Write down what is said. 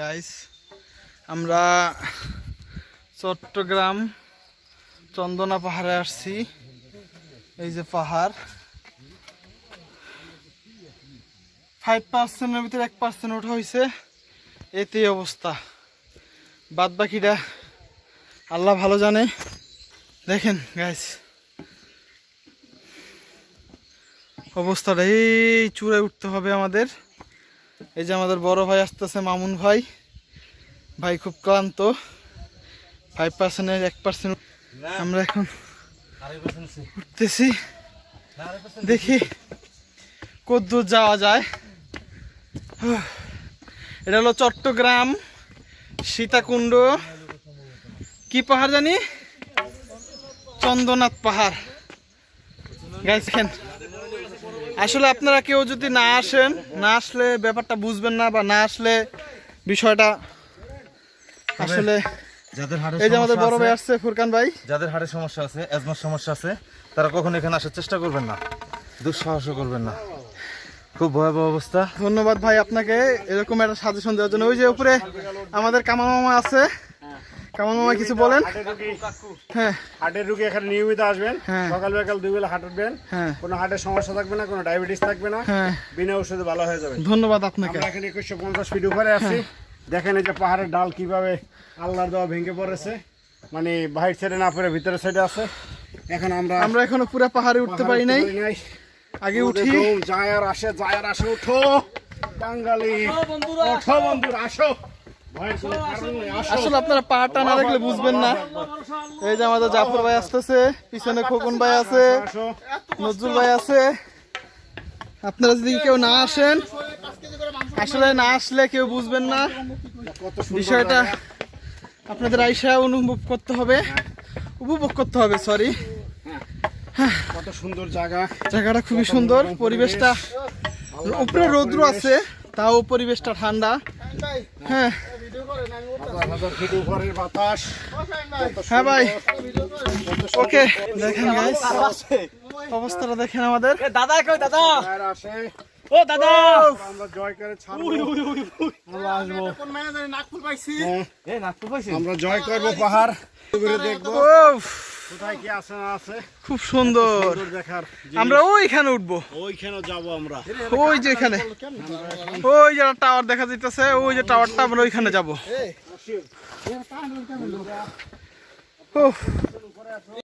Guys আমরা চট্টগ্রাম চন্দনা পাহাড়ে আসছি। এই যে পাহাড়। ফাইভ পার্সেন্টের ভিতরে এক পার্সেন্ট ওঠা হয়েছে এতেই অবস্থা। বাদ বাকিটা আল্লাহ ভালো জানে। দেখেন গাইস অবস্থাটা, এই চূড়ায় উঠতে হবে আমাদের। এই যে আমাদের বড় ভাই আসতেছে মামুন ভাই। ভাই খুব ক্লান্ত। ফাইভ পার্সেন্টের এক পার্সেন্ট আমরা এখন উঠতেছি। দেখি কদ্দূর যাওয়া যায়। এটা হলো চট্টগ্রাম সীতাকুণ্ড। কি পাহাড় জানি? চন্দ্রনাথ পাহাড়। গাইস দেখেন আসলে আপনারা কেউ যদি না আসেন না আসলে ব্যাপারটা বুঝবেন না বা না আসলে বিষয়টা আসলে যাদের হাড়ের এই যে আমাদের বড় ভাই আসছে ফুরকান ভাই। যাদের হাড়ের সমস্যা আছে অ্যাজমার সমস্যা আছে তারা কখনো এখানে আসার চেষ্টা করবেন না। দুঃসাহসও করবেন না। খুব ভয়াবহ অবস্থা। ধন্যবাদ ভাই আপনাকে এরকম একটা সাজেশন দেওয়ার জন্য। ওই যে উপরে আমাদের আছে কামাল মামা কিছু বলেন? হ্যাঁ। হার্টের রুগী এখানে নিয়মিত আসবেন। হ্যাঁ। সকাল বিকাল দুই বেলা হাঁটবেন হ্যাঁ। কোনো হার্টের সমস্যা থাকবে না কোনো ডায়াবেটিস থাকবে না। হ্যাঁ। বিনা ওষুধে ভালো হয়ে যাবে। ধন্যবাদ আপনাকে। আমরা এখানে একুশশো পঞ্চাশ ফিট উপরে আছি। দেখেন এই যে পাহাড়ের ডাল কীভাবে আল্লাহর দেওয়া ভেঙে পড়েছে। মানে বাহির সাইডে না পড়ে ভিতরের সাইডে আছে। এখন আমরা আমরা এখনও পুরো পাহাড়ে উঠতে পারি নাই। আগে উঠি। যায় আর আসে যায় আর আসে উঠো। বাঙালি। ওঠো বন্ধুরা আসো। আসলে আপনারা পাহাড়টা না দেখলে বুঝবেন না। এই যে আমাদের জাফর ভাই আসতেছে পিছনে খোকন ভাই আছে নজরুল ভাই আছে। আপনারা যদি কেউ না আসেন আসলে না আসলে কেউ বুঝবেন না। বিষয়টা আপনাদের আইসা অনুভব করতে হবে উপভোগ করতে হবে সরি কত সুন্দর জায়গা। জায়গাটা খুবই সুন্দর পরিবেশটা উপরে রৌদ্র আছে তাও পরিবেশটা ঠান্ডা। হ্যাঁ। হাজার হাজার ফিট উপরের বাতাস হ্যাঁ ভাই। ওকে দেখেন গাইস অবস্থাটা দেখেন আমাদের। দাদা কই দাদা? ও দাদা। আমরা জয় করে ছাড়বো। আমরা আসব। হ্যাঁ, এ নাকু পাইছি। আমরা জয় করব পাহাড়। দেখব। উফ, কোথায় কি আছে না আছে? খুব সুন্দর। সুন্দর দেখার আমরা ওইখানে উঠবো। ওইখানে যাব আমরা। ওই যে এখানে। ওই যে টাওয়ার দেখা যাইতেছে ওই যে টাওয়ারটা আমরা ওইখানে যাব।